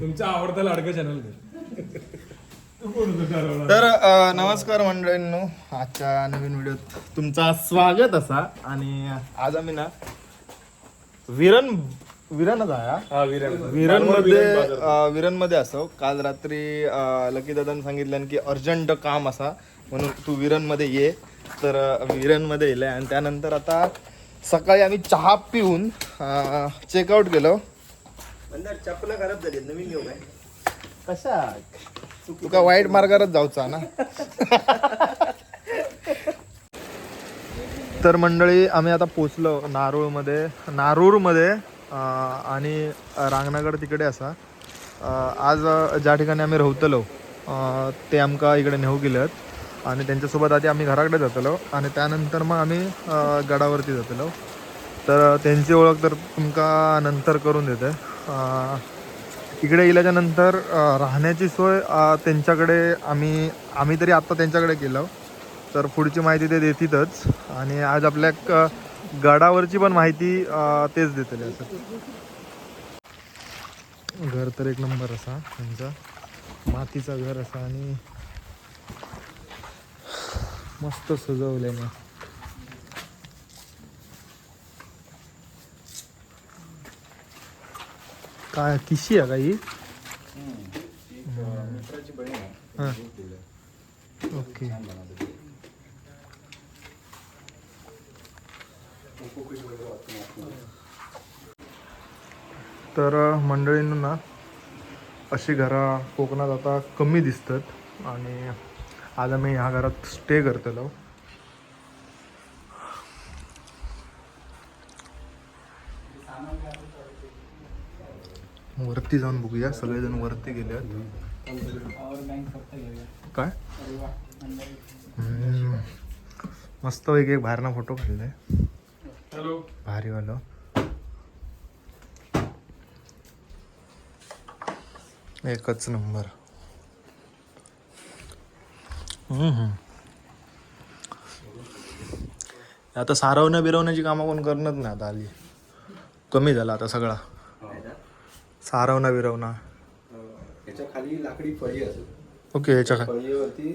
तुमचा आवडता लाडका चॅनल? तर अ, नमस्कार मंडळींनो. आजच्या नवीन व्हिडिओत तुमचा स्वागत असा. आणि आज आम्ही ना विरण विरणच आहे? हा. विरण. विरणमध्ये विरणमध्ये असो काल रात्री लकी दादाने सांगितलं की अर्जंट काम असा म्हणून तू विरणमध्ये ये. तर विरणमध्ये येले आणि त्यानंतर आता सकाळी आम्ही चहा पिऊन चेकआउट केलो चपला खराब झाली नवीन घेऊ काय? कशा? तुका वाईट मार्गावरच जाऊचा ना. तर मंडळी आम्ही आता पोचलो नारूळमध्ये. नारूरमध्ये आणि रांगणागड तिकडे असा. अं, आज ज्या ठिकाणी आम्ही रावतलो अं, ते आमका इकडे नेऊ गेलेत. आणि त्यांच्यासोबत आधी आम्ही घराकडे जातलो. आणि त्यानंतर मग आम्ही गडावरती जातलो. तर त्यांची ओळख तर तुमका नंतर करून देते. इकडे गेल्याच्यानंतर राहण्याची सोय त्यांच्याकडे आम्ही आम्ही तरी आत्ता त्यांच्याकडे केलं तर पुढची माहिती ते देतीलच आणि आज आपल्या गडावरची पण माहिती तेच देतले असं. घर तर एक नंबर असा त्यांचा. मातीचा घर असा आणि मस्त सजवले मी काय किशी आहे का ही? हां. ओके. तर मंडळींना ना अशी घरा कोकणात आता कमी दिसतात आणि आज आम्ही ह्या घरात स्टे करतलो. वरती जाऊन बघूया. सगळेजण वरती गेले काय? हम्म. मस्त पैकी एक बाहेरना फोटो काढलाय. हॅलो भारी वालो. एकच नंबर. हम्म. आता सारवण्या बिरवण्याची कामं कोण करणार नाही आता आली. कमी झाला आता सगळा. सारवणा बिरवणा. त्याच्याखाली लाकडी फळी असो ओके ह्याच्या खा फळीवरती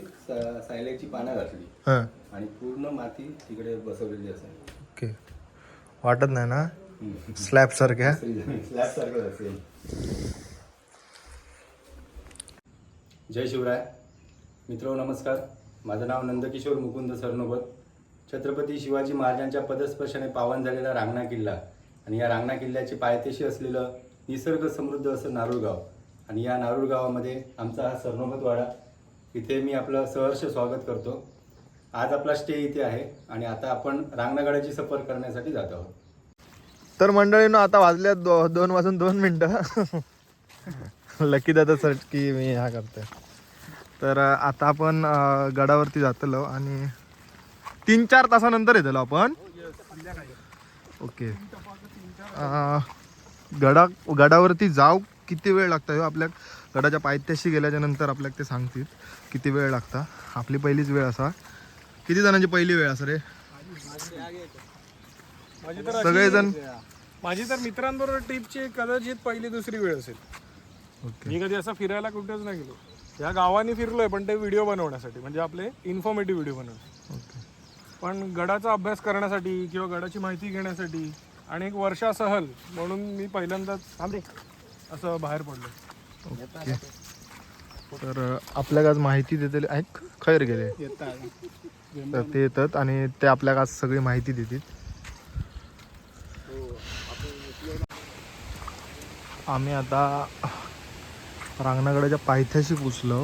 सायलेची पानं घातली. हां. आणि पूर्ण माती तिकडे बसवलेली असेल. ओके. वाटत नाही ना? स्लॅब सारख्या? स्लॅब सारखं असेल. जय शिवराय. मित्र नमस्कार. माझं नाव नंदकिशोर मुकुंद सरनोबत. छत्रपती शिवाजी महाराजांच्या पदस्पर्शाने पावन झालेला रांगणा किल्ला. आणि या रांगणा किल्ल्याचे पायथ्याशी असलेलं निसर्ग समृद्ध असं नारूळ गाव आणि या नारूळ गावामध्ये आमचा हा सरनोबत वाडा. इथे मी आपलं सहर्ष स्वागत करतो. आज आपला स्टे इथे आहे आणि आता आपण रांगणागडाची सफर करण्यासाठी जात आहोत. तर मंडळीनं आता वाजल्या दो, दोन वाजून दोन मिनटं. लकी दादा सर की मी ह्या करतोय. तर आता आपण गडावरती जातलो आणि तीन चार तासानंतर येतलो आपण. ओके अं, गडा गडावरती जाऊ किती वेळ लागता? ह्यो आपल्या गडाच्या पायथ्याशी गेल्याच्यानंतर आपल्याला ते सांगतील. किती वेळ लागता? आपली पहिलीच वेळ असा. किती जणांची पहिली वेळ असा रे? माझी तर अशी- सगळेजण? माझी तर मित्रांबरोबर ट्रिपची कदाचित पहिली दुसरी वेळ असेल. ओके. मी कधी असं फिरायला कुठेच नाही गेलो. या गावाने फिरलोय पण ते व्हिडिओ बनवण्यासाठी म्हणजे आपले इन्फॉर्मेटिव्ह व्हिडिओ बनवणे ओके. पण गडाचा अभ्यास करण्यासाठी किंवा गडाची माहिती घेण्यासाठी आणि एक वर्षा सहल म्हणून मी पहिल्यांदाच असं बाहेर पडलो. ओके. तर आपल्याला आज माहिती देतले ऐक खैर गेले. तर ते येतात आणि ते आपल्याला आज सगळी माहिती देतील. आम्ही आता रांगणागडाच्या पायथ्याशी पोचलो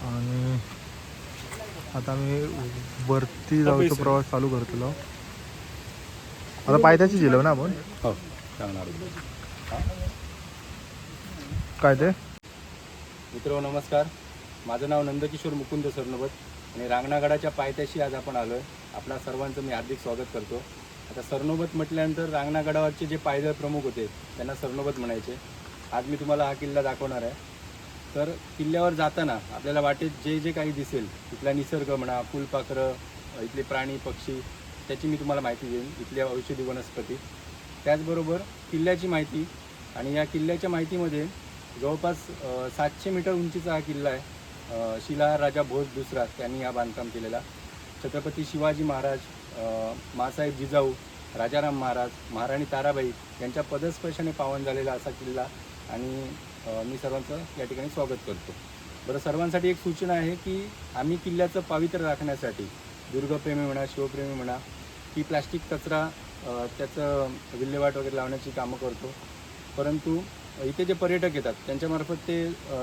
आणि आता आम्ही वरती जाऊचा प्रवास चालू करतलो. आता पायथ्याशी गेलो ना आपण? हो सांगणार काय ते? मित्र नमस्कार. माझं नाव नंदकिशोर मुकुंद सरनोबत आणि रांगणागडाच्या पायथ्याशी आज आपण आलो आहे आपल्या सर्वांचं मी हार्दिक स्वागत करतो. आता सरनोबत म्हटल्यानंतर रांगणागडावरचे जे पायदळ प्रमुख होते त्यांना सरनोबत म्हणायचे. आज मी तुम्हाला हा किल्ला दाखवणार आहे. तर किल्ल्यावर जाताना आपल्याला वाटेत जे जे काही दिसेल इथला निसर्ग म्हणा फुलपाखरं इथले प्राणी पक्षी त्याची मी तुम्हाला माहिती देईन इथल्या औषधी वनस्पती. त्याचबरोबर किल्ल्याची माहिती. आणि या किल्ल्याच्या माहितीमध्ये जवळपास सातशे मीटर उंचीचा हा किल्ला आहे. शिला राजा भोज दुसरा त्यांनी हा बांधकाम केलेला. छत्रपती शिवाजी महाराज मासाहेब जिजाऊ राजाराम महाराज महाराणी ताराबाई यांच्या पदस्पर्शाने पावन झालेला असा किल्ला. आणि मी सर्वांचं या ठिकाणी स्वागत करतो. बरं सर्वांसाठी एक सूचना आहे की आम्ही किल्ल्याचं पावित्र्य राखण्यासाठी दुर्गप्रेमी म्हणा शिवप्रेमी म्हणा की प्लास्टिक कचरा त्याचं विल्हेवाट वगैरे लावण्याची कामं करतो. परंतु इथे जे पर्यटक येतात त्यांच्यामार्फत ते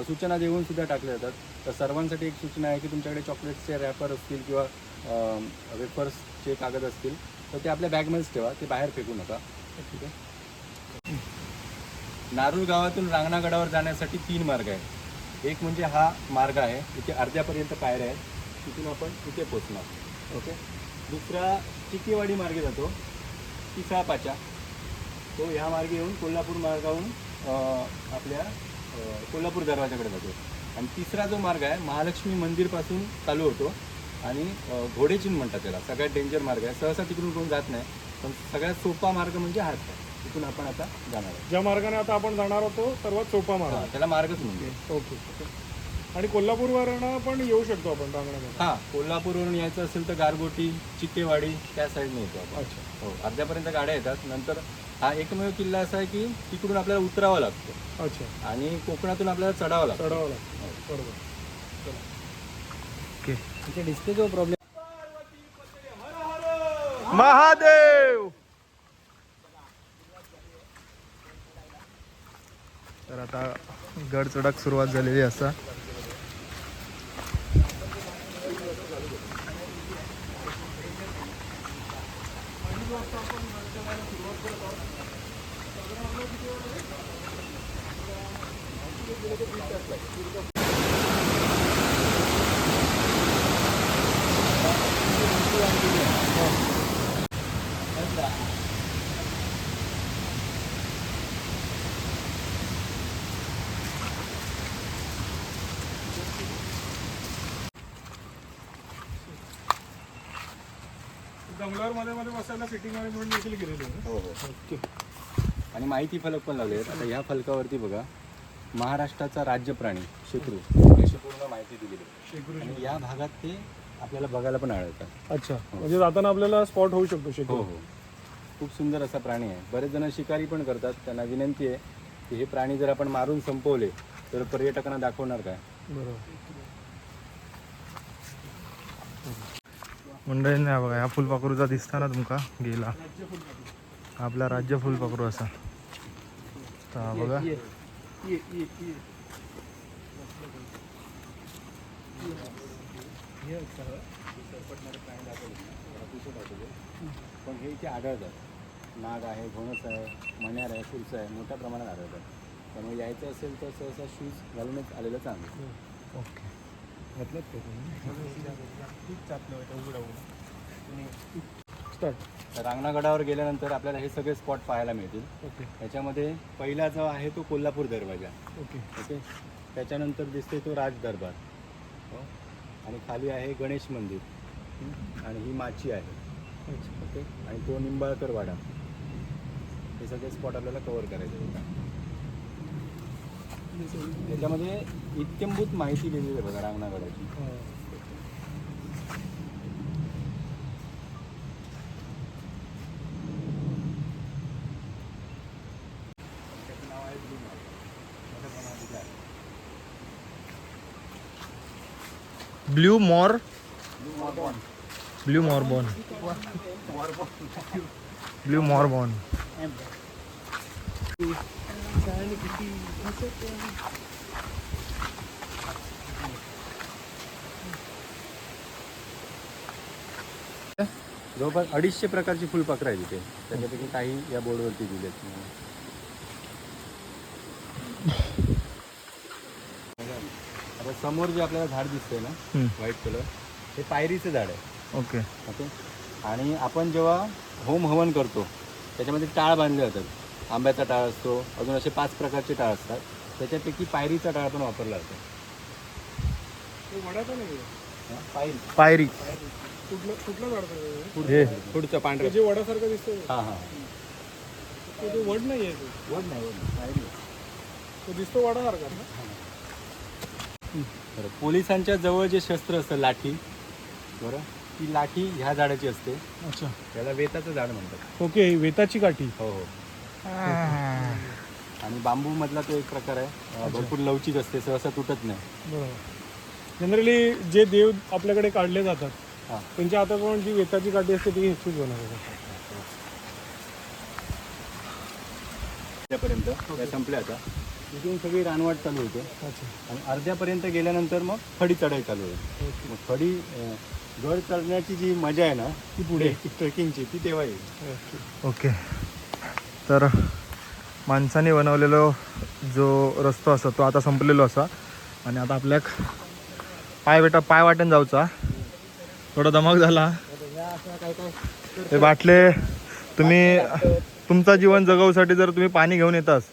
सूचना देऊन सुद्धा टाकले जातात. तर सर्वांसाठी एक सूचना आहे की तुमच्याकडे चॉकलेट्सचे रॅपर असतील किंवा वेफर्सचे कागद असतील तर ते आपल्या बॅगमध्येच ठेवा ते बाहेर फेकू नका. ठीक आहे? नारूर गावातून रांगणागडावर जाण्यासाठी तीन मार्ग आहेत. एक म्हणजे हा मार्ग आहे इथे अर्ध्यापर्यंत पायऱ्या आहेत. तिथून आपण इथे पोचणार ओके? दुसरा चिकेवाडी मार्गे जातो. तिसरा पाचा. तो ह्या मार्गे येऊन कोल्हापूर मार्गावरून अं, आपल्या कोल्हापूर दरवाजाकडे जातो. आणि तिसरा जो मार्ग आहे महालक्ष्मी मंदिरपासून चालू होतो. आणि घोडेचिन म्हणतात त्याला. सगळ्यात डेंजर मार्ग आहे. सहसा तिकडून कोण जात नाही पण सगळ्यात सोपा मार्ग म्हणजे हाच आहे. तिथून आपण आता जाणार आहे ज्या मार्गाने आता आपण जाणार होतो सर्वात सोपा मार्ग त्याला मार्गच म्हणजे. ओके. आणि कोल्हापूरवरनं पण येऊ शकतो आपण रांगणामध्ये हां कोल्हापूरवरून यायचं असेल तर गारगोटी चिक्केवाडी त्या साईडने येतो आपण. अच्छा. हो अर्ध्यापर्यंत गाड्या येतात. नंतर हा एकमेव किल्ला असा आहे की तिकडून आपल्याला उतरावं लागतं. अच्छा. आणि कोकणातून आपल्याला चढावं लागतं. चढावं लागतं. बरोबर. ओके तिथे डिस्प्ले जो प्रॉब्लेम महादेव! तर आता गड चढाक सुरुवात झालेली असा. जंगलावर मध्ये मध्ये बसायला सिटिंग अरेंजमेंट देखील केलेली आहे. हो हो. ओके आणि माहिती फलक पण लावले आहेत. आता ह्या फलकावरती बघा. महाराष्ट्राचा राज्य प्राणी शेकरू याची पूर्ण माहिती दिलेली. आहे. आणि या भागात ते आपल्याला बघायला पण आढळतात. अच्छा. म्हणजे जाताना आपल्याला स्पॉट होऊ शकतो हो शेकरू हो. खूप सुंदर असा प्राणी आहे. बरेच जण शिकारी पण करतात. त्यांना विनंती आहे की हे प्राणी जर आपण मारून संपवले तर पर्यटकांना दाखवणार काय? बरोबर. मंडळींनी हा बघा ह्या फुलपाखरूचा दिसता ना तुमका? गेला. हा आपला राज्य फुलपाखरू असा. तर हा बघा. पण हे इथे आढळतात नाग आहे घोणस आहे मण्यार आहे फुलसं आहे मोठ्या प्रमाणात आढळतात त्यामुळे यायचं असेल तर सहसा शूज घालूनच आलेलं चांगलं. ओके. स्टार्ट तर रांगणागडावर गेल्यानंतर आपल्याला हे सगळे स्पॉट पाहायला मिळतील. ओके. त्याच्यामध्ये पहिला जो आहे तो कोल्हापूर दरवाजा. ओके. ओके? त्याच्यानंतर दिसते तो राज दरबार हो? आणि खाली आहे गणेश मंदिर. हं? आणि ही माची आहे. ओके? आणि तो निंबाळकर वाडा. हे सगळे स्पॉट आपल्याला कव्हर करायचे आहेत. त्याच्यामध्ये इत्यंभूत माहिती लिहिलेली आहे बघा रांगणागडाची. त्याचं नाव आहे ब्लू मार्क. मोठ्या प्रमाणात इथे आहे. ब्ल्यू मॉर. ब्ल्यू मॉरबॉन ब्ल्यू मॉरबॉन जवळपास अडीचशे प्रकारची फुलपाखरं आहेत इथे. त्याच्यापैकी काही या बोर्डवरती दिलेत. समोर जे आपल्याला झाड दिसतंय ना. व्हाईट कलर हे पायरीचं झाड आहे. ओके. ओके आणि आपण जेव्हा होम हवन करतो त्याच्यामध्ये टाळ बांधले जातात. आंब्याचा टाळ असतो अजून असे पाच प्रकारचे टाळ असतात. त्याच्यापैकी पायरीचा टाळ पण वापरला जातो. पायरी. पायरी. कुठलं कुठलं झाड आहे ते? पुढचं पांढरं. जे वड्यासारखं दिसतंय? हां हां. वड नाही आहे ते? वड नाही वड नाही. पायरी. तो दिसतो वाडासारखा ना? बरं पोलिसांच्या जवळ जे शस्त्र असतं लाठी बरं ती लाठी ह्या झाडाची असते. अच्छा. त्याला वेताचं झाड म्हणतात. ओके ही वेताची काठी. हो हो. आणि बांबू मधला तो एक प्रकार आहे. अं, भरपूर लवचिक असते सहसा तुटत नाही. बरोबर. जनरली जे देव आपल्याकडे काढले जातात हां. त्यांच्या हाताकडून जी वेताची काठी असते ती हेचूच बनवतात त्या संपल्या आता. इथून सगळी रानवाट चालू होते. अच्छा. आणि अर्ध्यापर्यंत गेल्यानंतर मग फडी चढाई चालू होते. ओके. मग फडी अं, गड चढण्याची जी मजा आहे ना ती पुढे. ट्रेकिंगची ती तेव्हा येईल. ओके. तर माणसाने बनवलेलो जो रस्तो असा तो आता संपलेलो असा. आणि आता आपल्याक पाय बेटा पाय वाटेन जाऊचा. थोडा दमक झाला. ते बाटले तुम्ही तुमचा जीवन जगवसाठी जर तुम्ही पाणी घेऊन येतास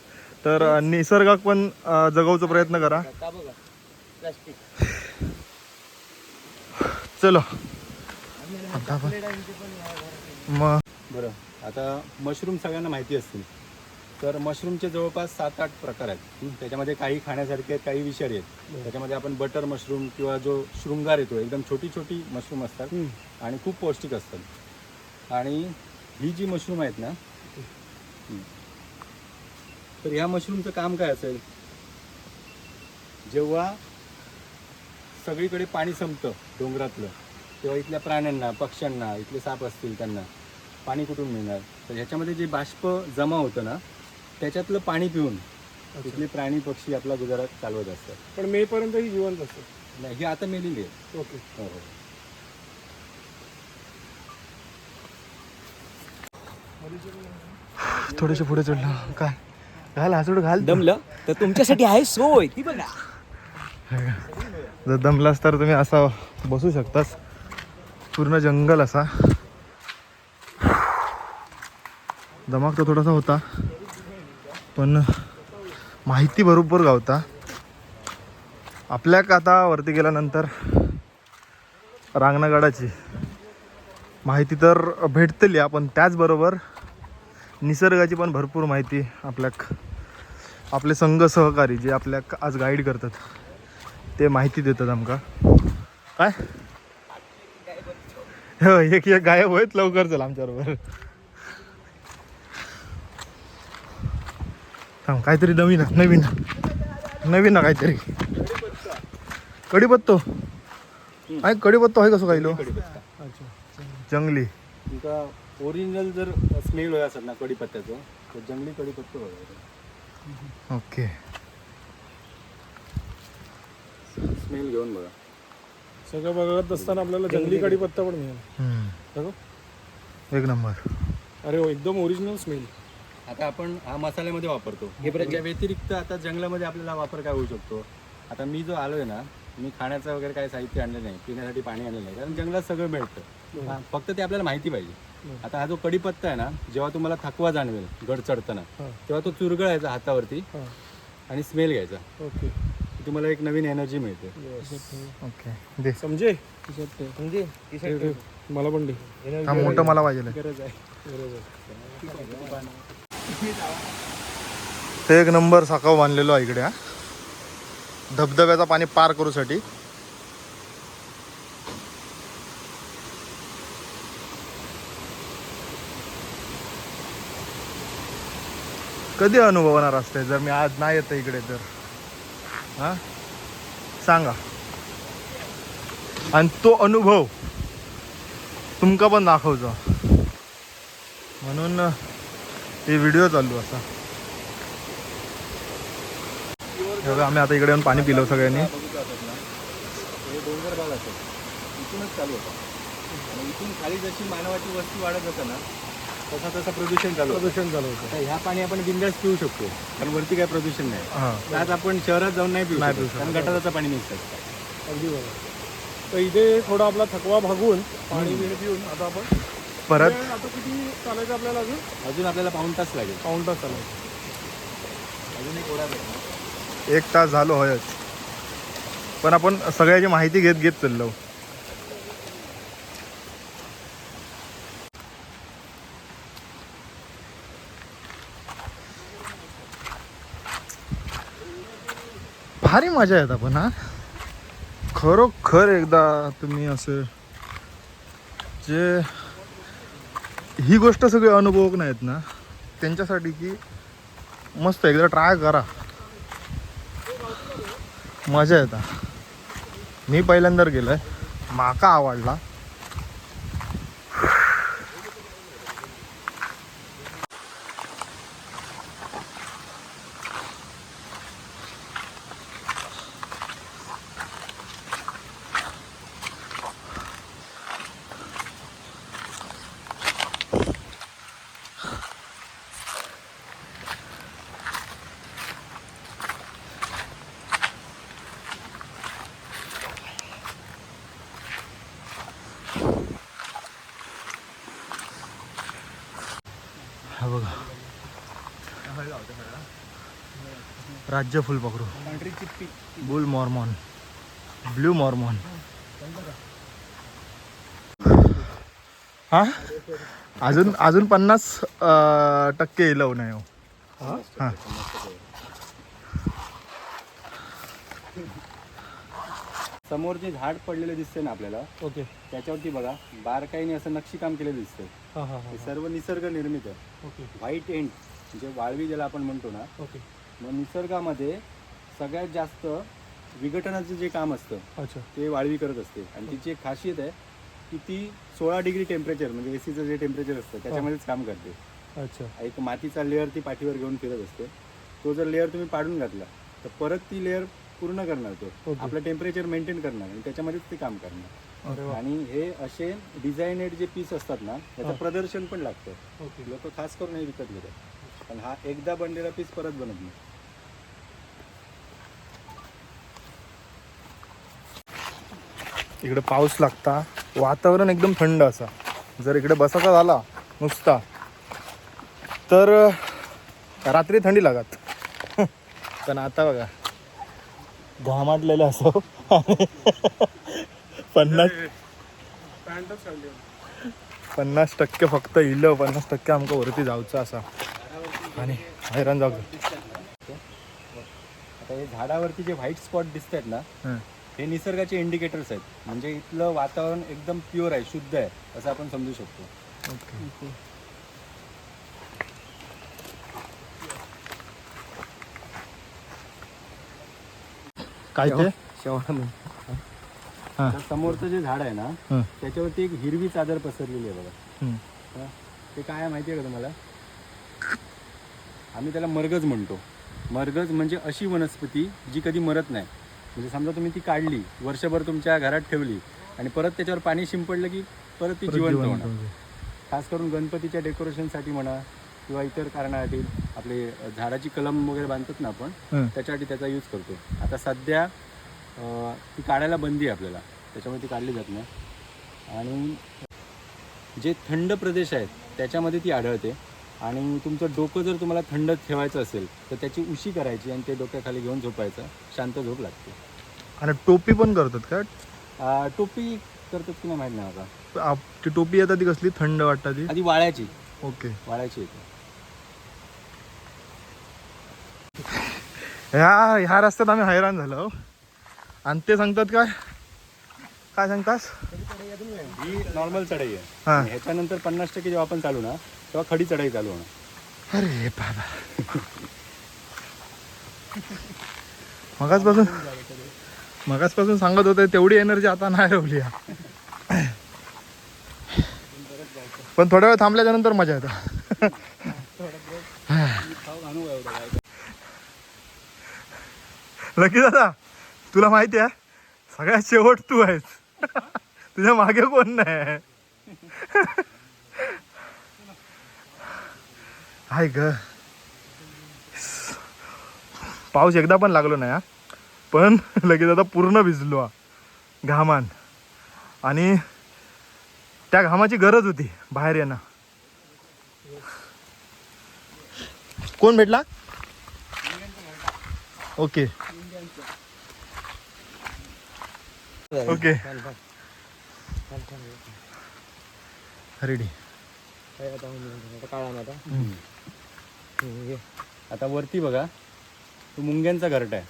तर निसर्गाक पण जगवचा प्रयत्न करा. चलो. आता मग बरं आता मशरूम सगळ्यांना माहिती असतील. तर मशरूमचे जवळपास सात आठ प्रकार आहेत. त्याच्यामध्ये काही खाण्यासारखे आहेत काही विषारी आहेत. त्याच्यामध्ये आपण बटर मशरूम किंवा जो शृंगार येतो एकदम छोटी छोटी मशरूम असतात. आणि खूप पौष्टिक असतात. आणि ही जी मशरूम आहेत ना तर ह्या मशरूमचं काम काय असेल? जेव्हा सगळीकडे पाणी संपतं डोंगरातलं तेव्हा इथल्या प्राण्यांना पक्ष्यांना इथले साप असतील त्यांना पाणी कुठून मिळणार? तर ह्याच्यामध्ये जे बाष्प जमा होतं ना त्याच्यातलं पाणी पिऊन इथले प्राणी पक्षी आपला गुजारा चालवत असतात. पण मे पर्यंत ही जिवंत असते नाही ही आता मेलेली आहे. ओके. हो हो. थोडेसे पुढे चढलं. काय? घाल हासूड घाल. दमलं? तर तुमच्यासाठी आहे सोय. ती बघा. जर दमलास तर तुम्ही असा बसू शकतास. पूर्ण जंगल असा. दमाग तर थोडासा होता. पण माहिती बरोबर गावता. आपल्याक आता वरती गेल्यानंतर रांगणागडाची माहिती तर भेटतली आपण त्याचबरोबर निसर्गाची पण भरपूर माहिती आपल्याक आपले संघ सहकारी जे आपल्याक आज गाईड करतात ते माहिती देतात आमका. काय? हो एक एक गायब होत लवकर चल आमच्याबरोबर. थांब काहीतरी नवीन नवीन. नवीन ना काहीतरी. कढीपत्तो. आहे कढीपत्तो आहे कसं काही लो जंगली. ओरिजिनल जर स्मेल होय असत ना कढीपत्त्याचं तर जंगली कढीपत्ता होय. ओके. स्मेल घेऊन बघा. सगळं बघत असताना आपल्याला जंगली कडीपत्ता पण मिळेल. हम्म. बघा. एक नंबर. अरे हो एकदम ओरिजिनल स्मेल. आता आपण हा मसाल्यामध्ये वापरतो. त्याच्या व्यतिरिक्त आता जंगलामध्ये आपल्याला वापर काय होऊ शकतो? आता मी जो आलोय ना मी खाण्याचं वगैरे काही साहित्य आणलं नाही पिण्यासाठी पाणी आणलं नाही कारण जंगलात सगळं मिळतं. हा, फक्त ते आपल्याला माहिती पाहिजे. आता हा जो कडीपत्ता आहे ना जेव्हा तुम्हाला थकवा जाणवेल गड चढताना तेव्हा तो चुरगळायचा हातावरती आणि स्मेल घ्यायचा. ओके. तुम्हाला एक नवीन एनर्जी मिळते. समजे. मला पण हा मोठं मला पाहिजे गरज आहे. बरोबर ते एक नंबर साकाव बांधलेलो आहे इकडे हा. धबधब्याचा पाणी पार करूसाठी. कधी अनुभवणार असते? जर मी आज नाही येतं इकडे तर. हा? सांगा. आणि तो अनुभव तुमका पण दाखवतो. म्हणून हे व्हिडिओ चालू असा. बघा, आम्ही आता इकडे येऊन पाणी पिलो सगळ्यांनी. इथूनच चालू होता. इथून खाली जशी मानवाची वस्ती वाढत होतं ना तसा तसा प्रदूषण होतं. प्रदूषण झालं होतं. आता ह्या पाणी आपण बिंदास पिऊ शकतो. कारण वरती काय प्रदूषण नाही. हां. आज आपण शहरात जाऊन नाही पिऊ नाही शकत, पिऊ शकत. कारण गटाराचं पाणी असतं अगदी बरोबर. तर इथे थोडा आपला थकवा भागून पाणी बिणी पिऊन आता आपण परत? आता किती चालायचं आपल्याला अजून? अजून आपल्याला पाऊण तास लागेल. पाऊण तास चालायचं. अजून एक ओढा भेटणार. एक तास झालो होयच. पण आपण सगळ्याची माहिती घेत घेत चाललो. भारी मजा येत पण हा? खरोखर एकदा तुम्ही असं जे ही गोष्ट सगळी अनुभव नाहीत ना त्यांच्यासाठी की मस्त एकदा ट्राय करा. मजा येता. मी पहिल्यांदा गेलो आहे माका आवडला. राज्य फुलपाखरू. Blue Mormon. Blue Mormon. हा? अजून अजून पन्नास टक्के येईल नाही हो. हा? समोर जे झाड पडलेलं दिसतंय ना आपल्याला ओके. त्याच्यावरती बघा बारकाईने असं नक्षीकाम केलेलं दिसतंय. हां हां हां हे सर्व निसर्ग निर्मित आहे. ओके. व्हाईट एंड म्हणजे वाळवी ज्याला आपण म्हणतो ना ओके. मग निसर्गामध्ये सगळ्यात जास्त विघटनाचं जे काम असतं अच्छा. ते वाळवी करत असते. आणि तिची एक खासियत आहे की ती सोळा डिग्री टेम्परेचर म्हणजे एसीचं जे टेम्परेचर असतं त्याच्यामध्येच काम करते. अच्छा. एक मातीचा लेअर ती पाठीवर घेऊन फिरत असते. तो जर लेअर तुम्ही पाडून घातला तर परत ती लेअर पूर्ण करणार तो. आपलं टेम्परेचर मेंटेन करणार आणि त्याच्यामध्येच ते काम करणार. आणि हे असे डिझायनेड जे पीस असतात ना त्याचं. प्रदर्शन पण लागतं. लोक खास करून हे विकत घेतात. पण हा एकदा बनलेला पीस परत बनत नाही. इकडे पाऊस लागता. वातावरण एकदम थंड असा. जर इकडे बसायचा झाला नुसता. तर रात्री थंडी लागत. पण आता बघा. घामाटलेलं असो. पन्नास. पन्नास टक्के फक्त इलं पन्नास टक्के आमका वरती जाऊचं असा. आणि हैराण जाऊ आता हे झाडावरती जे व्हाईट स्पॉट दिसत आहेत ना हं. निसर्गाचे इंडिकेटर्स आहेत म्हणजे इथलं वातावरण एकदम प्युअर आहे शुद्ध आहे असं आपण समजू शकतो ओके काय ते हा. समोरचं जे झाड आहे ना हं. त्याच्यावरती एक हिरवी चादर पसरलेली आहे बघा हं. हा. ते काय आहे माहिती आहे का तुम्हाला आम्ही त्याला मरगज म्हणतो मरगज म्हणजे अशी वनस्पती जी कधी मरत नाही म्हणजे समजा तुम्ही ती काढली वर्षभर तुमच्या घरात ठेवली आणि परत त्याच्यावर पाणी शिंपडलं की परत ती जिवंत होणार. खास करून गणपतीच्या डेकोरेशनसाठी म्हणा किंवा इतर कारणासाठी आपले झाडाची कलम वगैरे बांधतात ना आपण. त्याच्यासाठी त्याचा यूज करतो. आता सध्या ती काढायला बंदी आहे आपल्याला. त्याच्यामुळे ती काढली जात नाही. आणि जे थंड प्रदेश आहेत त्याच्यामध्ये ती आढळते. आणि तुमचं डोकं जर तुम्हाला थंड ठेवायचं असेल तर त्याची उशी करायची आणि ते डोक्याखाली घेऊन झोपायचं. शांत झोप लागते. आणि टोपी पण करतात का? टोपी करतात की नाही माहीत नाही आता आप- ती टोपी येतात ती कसली? थंड वाटतात ती? आधी वाळ्याची. ओके. वाळ्याची येते. ह्या ह्या रस्त्यात आम्ही हैराण झालो आणि ते सांगतात काय? काय सांगतास? ही नॉर्मल चढाई आहे. हा. आणि ह्याच्यानंतर पन्नास टक्के जेव्हा आपण चालू ना तेव्हा खडी चढाई चालू होणार. अरे बाबा. मगाचपासून मगाचपासून सांगत होते तेवढी एनर्जी आता नाही राहिली पण थोड्या वेळ थांबल्याच्या नंतर मजा येतो. लकी दादा तुला माहिती आहे सगळ्यात शेवट तू आहेस. तुझ्या मागे कोण नाही हाय ग. पाऊस एकदा पण लागलो नाही हा. पण लगेच आता पूर्ण भिजलो हा. घामान. आणि त्या घामाची गरज होती बाहेर येणं. कोण भेटला? ओके. ओके. रेडी. आता वरती बघा. तो मुंग्यांचा घरटा आहे.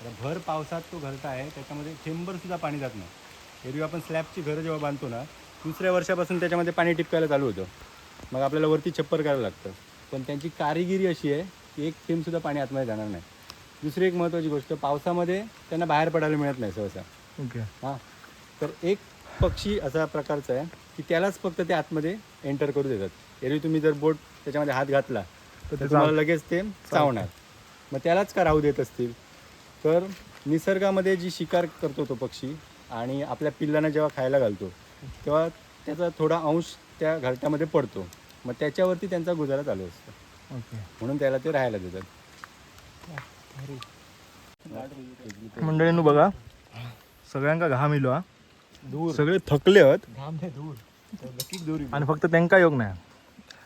आता भर पावसात तो घरटा आहे. त्याच्यामध्ये चेंबर सुद्धा पाणी जात नाही. एरवी आपण स्लॅबची घरं जेव्हा बांधतो ना दुसऱ्या वर्षापासून त्याच्यामध्ये पाणी टिपकायला चालू होतं. मग आपल्याला वरती छप्पर करायला लागतं. पण त्यांची कारिगिरी अशी आहे की एक थेंबसुद्धा पाणी आतमध्ये जाणार नाही. दुसरी एक महत्त्वाची गोष्ट पावसामध्ये त्यांना बाहेर पडायला मिळत नाही सहसा. ओके. हां. तर एक पक्षी असा प्रकारचा आहे की त्यालाच फक्त ते आतमध्ये एंटर करू देतात. एरवी तुम्ही जर बोट त्याच्यामध्ये हात घातला तर तुम्हाला लगेच ते चावणार. मग त्यालाच का राहू देत असतील? तर निसर्गामध्ये जी शिकार करतो तो पक्षी आणि आपल्या पिल्लांना जेव्हा खायला घालतो तेव्हा त्याचा थोडा अंश त्या घरट्यामध्ये पडतो. मग त्याच्यावरती त्यांचा गुजारा चालू असतो. ओके. म्हणून त्याला ते राहायला देतात. मंडळींनो बघा सगळ्यांका घाम इलो हा. सगळे थकले आहेत. आणि फक्त त्यांका योग नाही.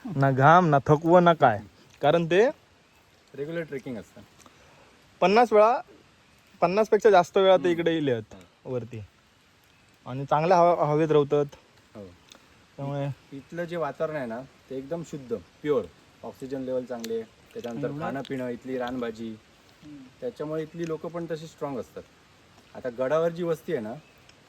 ना घाम ना थकवं ना काय. कारण ते रेग्युलर ट्रेकिंग असतं. पन्नास वेळा पन्नासपेक्षा जास्त वेळा ते इकडे येले आहेत वरती. आणि चांगल्या हवा हवेत राहतात हो. त्यामुळे इथलं जे वातावरण आहे ना ते एकदम शुद्ध प्युअर ऑक्सिजन लेवल चांगले त्याच्यानंतर खाणं पिणं इथली रानभाजी. त्याच्यामुळे इथली लोक पण तशी स्ट्रॉंग असतात. आता गडावर जी वस्ती आहे ना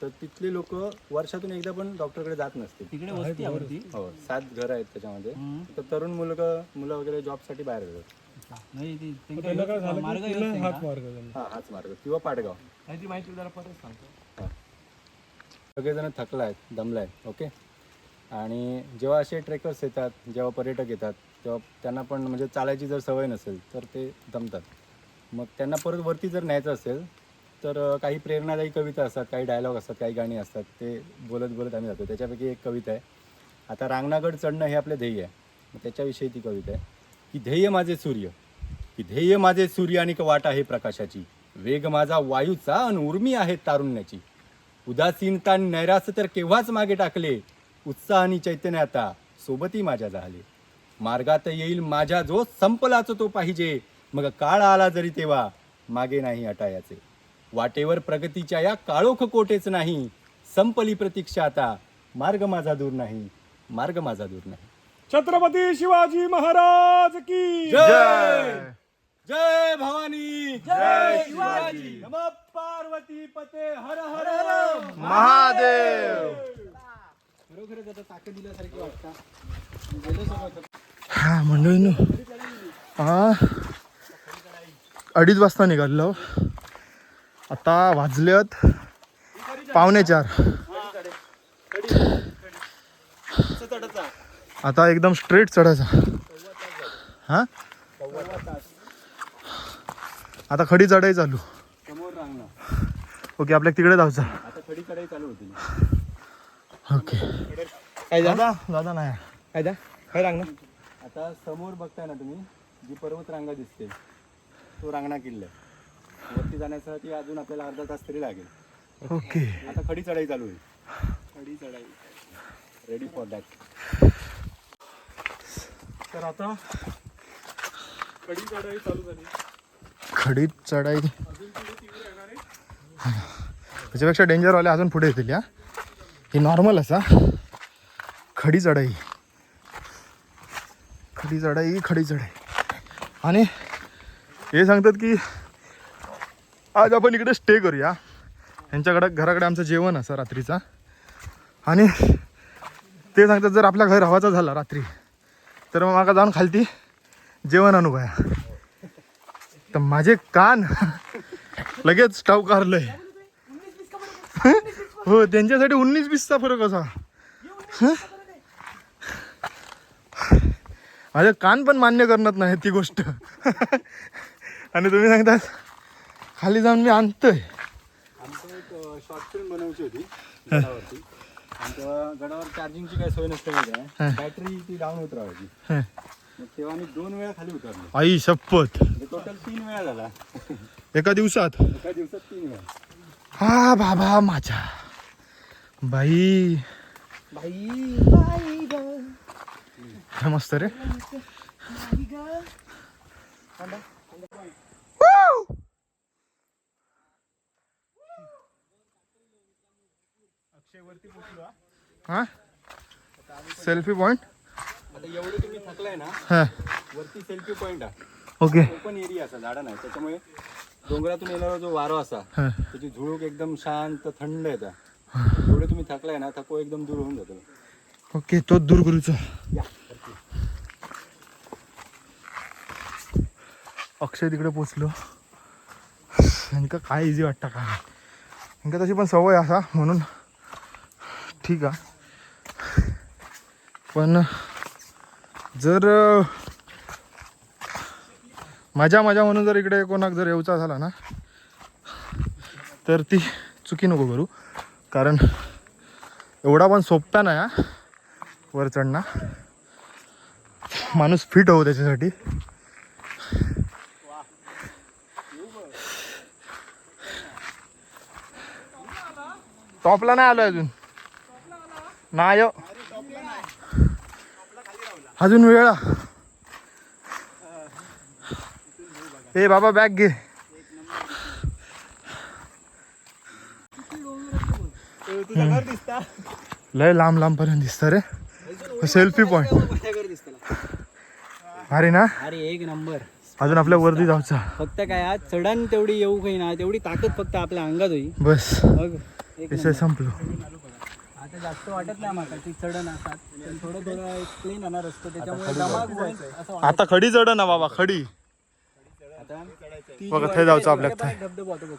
तर तिथली लोक वर्षातून एकदा पण डॉक्टरकडे जात नसते तिकडे वस्ती हो सात घरं आहेत त्याच्यामध्ये. तर तरुण मुलं मुलं वगैरे जॉबसाठी बाहेर जातात. नाही ती- त्यांना त्यांना काय झालं मार्ग की पुन्हा व्यवस्थित हात आहे मार्ग त्यांना. हां हाच मार्ग. किंवा पाडगाव. का? ती माहिती जरा परत सांगतो. सगळेजण थकला आहेत दमला आहेत ओके? आणि जेव्हा असे ट्रेकर्स येतात जेव्हा पर्यटक येतात तेव्हा त्यांना पण म्हणजे चालायची जर सवय नसेल तर ते दमतात. मग त्यांना परत वरती जर न्यायचं असेल तर काही प्रेरणादायी कविता असतात काही डायलॉग असतात काही गाणी असतात ते बोलत बोलत आम्ही जातो. त्याच्यापैकी एक कविता आहे. आता रांगणागड चढणं हे आपलं ध्येय आहे. त्याच्याविषयी ती कविता आहे. की ध्येय माझे सूर्य की ध्येय माझे सूर्य आणि वाट आहे प्रकाशाची. वेग माझा वायूचा आणि उर्मी आहे तारुण्याची. उदासीनता आणि नैराश्य तर केव्हाच मागे टाकले? उत्साह आणि चैतन्य आता सोबती माझ्या झाले. मार्गात येईल माझ्या जो संपलाच तो पाहिजे. मग काळ आला जरी तेव्हा मागे नाही हटायाचे वाटेवर प्रगतीच्या या काळोख कोटेच नाही. संपली प्रतीक्षा आता. मार्ग माझा दूर नाही. मार्ग माझा दूर नाही. छत्रपती शिवाजी महाराज की जय! जय! भवानी! जय शिवाजी! नम पार्वती पते हर हर हर! महादेव! खरोखरच आता ताकद दिल्यासारखी वाटतं. हा मंडळीनो. हा. अडीच वाजता निघालो आता वाजलेत पावणे चार. आता एकदम स्ट्रेट चढायचा. हा? आता खडी चढाई चालू. समोर रांगणं ओके आपल्या तिकडे जायचं आता खडी चढाई चालू होती ओके. काय दादा दादा नाही. काय रांगणार आता समोर बघताय ना तुम्ही जी पर्वत रांगा दिसते तो रांगणा किल्ला आहे. वरती जाण्यासाठी अजून आपल्याला अर्धा तास तरी लागेल. ओके. आता खडी चढाई चालू होईल खडी चढाई. रेडी फॉर दॅट तर आता कडी चढाई चालू झाली. खडीत चढाई. त्याच्यापेक्षा डेंजरवाले अजून पुढे येतील या. ही नॉर्मल असा. खडी चढाई. खडी चढाई खडी चढाई. आणि हे सांगतात की आज आपण इकडे स्टे करूया. यांच्याकडं घराकडे आमचं जेवण असं रात्रीचा. आणि ते सांगतात जर आपल्या घर हवाचा झाला रात्री तर मग माका जाऊन खालती जेवण आणू काय तर माझे कान लगेच टावकारलंय हो त्यांच्यासाठी उन्नीस बीसचा फरक असा. हं? माझे कान पण मान्य करणार नाही ती गोष्ट. आणि तुम्ही सांगतात खाली जाऊन मी आणतोय. आमचं एक शॉर्ट फिल्म बनवायची होती गडावरती. आणि तेव्हा गडावर चार्जिंगची काही सोय नसते बॅटरी ती डाऊन होत राहायची. हं. मग तेव्हा आम्ही दोन वेळा खाली उतरलो. आई शपथ. म्हणजे टोटल तीन वेळा झाला. एका दिवसात? एका दिवसात तीन वेळा. हा बाबा माझा बाई. हे मस्त रे. हा? सेल्फी पॉइंट आता एवढं तुम्ही थकलाय ना हा. वरती सेल्फी आहे. ओके ओपन एरिया असा झाडा नाही. त्याच्यामुळे डोंगरातून येणारा जो वारो असा हां. त्याची झुळूक एकदम शांत थंड येतात एवढे तुम्ही थकलाय ना थकवा एकदम दूर होऊन जातो. ओके तोच दूर गुरुचा अक्षय तिकडे पोचलो. यांका काय इझी वाटतं का? तशी पण सवय असा म्हणून. ठीक आहे. पण जर माझ्या मजा म्हणून जर इकडे कोणाक जर येऊचा झाला ना तर ती चुकी नको करू. कारण एवढा पण सोप्या नाही हा. वर चढणं माणूस फिट हो त्याच्यासाठी. टॉपला नाही आलो अजून. नाही हो. अजून वेळा. ए बाबा बॅग घे. लय लांब लांब पर्यंत दिसत रे. सेल्फी पॉइंट अरे ना? अरे एक नंबर. अजून आपल्या वरती जाऊचा. फक्त काय आज चढण तेवढी येऊ काही ना तेवढी ताकद फक्त आपल्या अंगात होई. बस. विषय संपलो. आता जास्त वाटत नाही माका ती चढण असतात. पण थोडं थोडं प्लेन येणार असतं त्याच्यामुळे दमाग होईल असं वाटतं. आता खडी चढ ना बाबा खडी. आता ती बघा, जी थंय जाऊचं वाटते, आपल्याक धबधबा होतो बघ.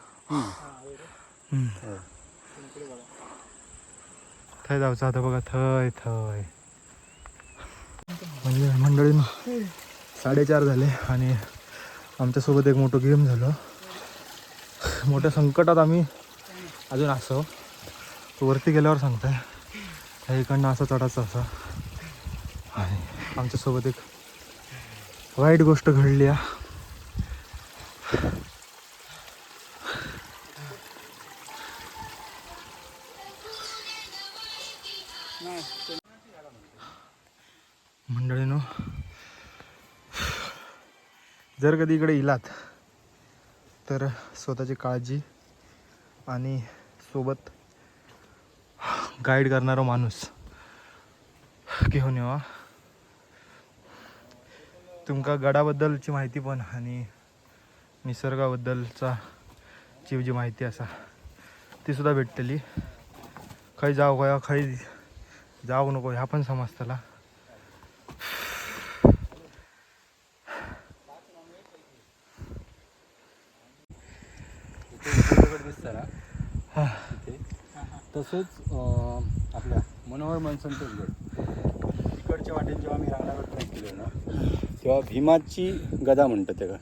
थंय जाऊचं आता बघा थय थय. म्हणजे मंडळी साडेचार झाले आणि आमच्यासोबत एक मोठं गेम झालं. मोठ्या संकटात आम्ही अजून असो. तो वरती गेल्यावर सांगताय. ह्या इकडनं असं चढायचं असं. आणि आमच्यासोबत एक वाईट गोष्ट घडली आहे मंडळीनो जर कधी इकडे इलात तर स्वतःची काळजी आणि सोबत गाईड करणारा माणूस. घेऊन येवा. तुमका गडाबद्दलची माहिती पण आणि निसर्गाबद्दलचा ची जी माहिती असा ती सुद्धा भेटतली खंय जाऊ खंय खंय जाऊ नको ह्या पण समजतला दगड दिसतं ना हा. तिथे तसंच आपल्या मनोहर मनसंतोष गड. तिकडच्या वाटेने जेव्हा आम्ही रांगणागड ट्रेक केलो ना तेव्हा भीमाची गदा म्हणतात त्याला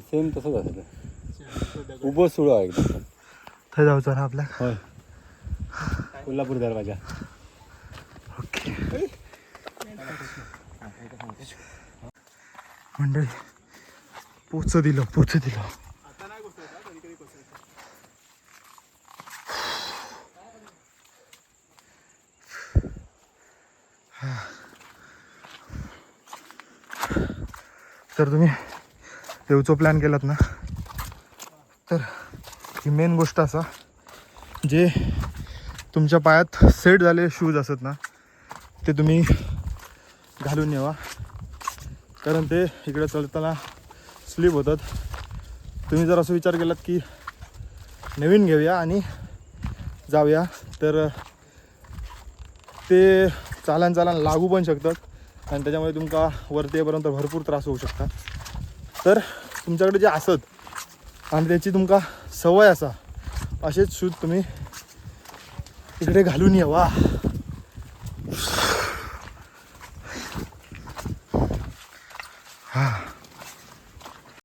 सेम तसंच असतं. उभं सुळं आहे. थंय जाऊचं ना आपल्या होय. कोल्हापूर दरवाजा. ओके. मंडळी पोच दिलं पोच दिलं. तर तुम्ही देवचो प्लॅन केलात ना? तर ही मेन गोष्ट असा जे तुमच्या पायात सेट झालेले शूज असत ना ते तुम्ही घालून येवा कारण ते इकडे चढताना स्लिप होतात. तुम्ही जर असं विचार केलात की नवीन घेऊया आणि जाऊया तर ते चालन चालन लागू पण शकतात. आणि त्याच्यामुळे तुमका वरती येईपर्यंत भरपूर त्रास होऊ शकता. तर तुमच्याकडे जे असत आणि त्याची तुमका सवय असा असेच शूज तुम्ही इकडे घालून येवा वा.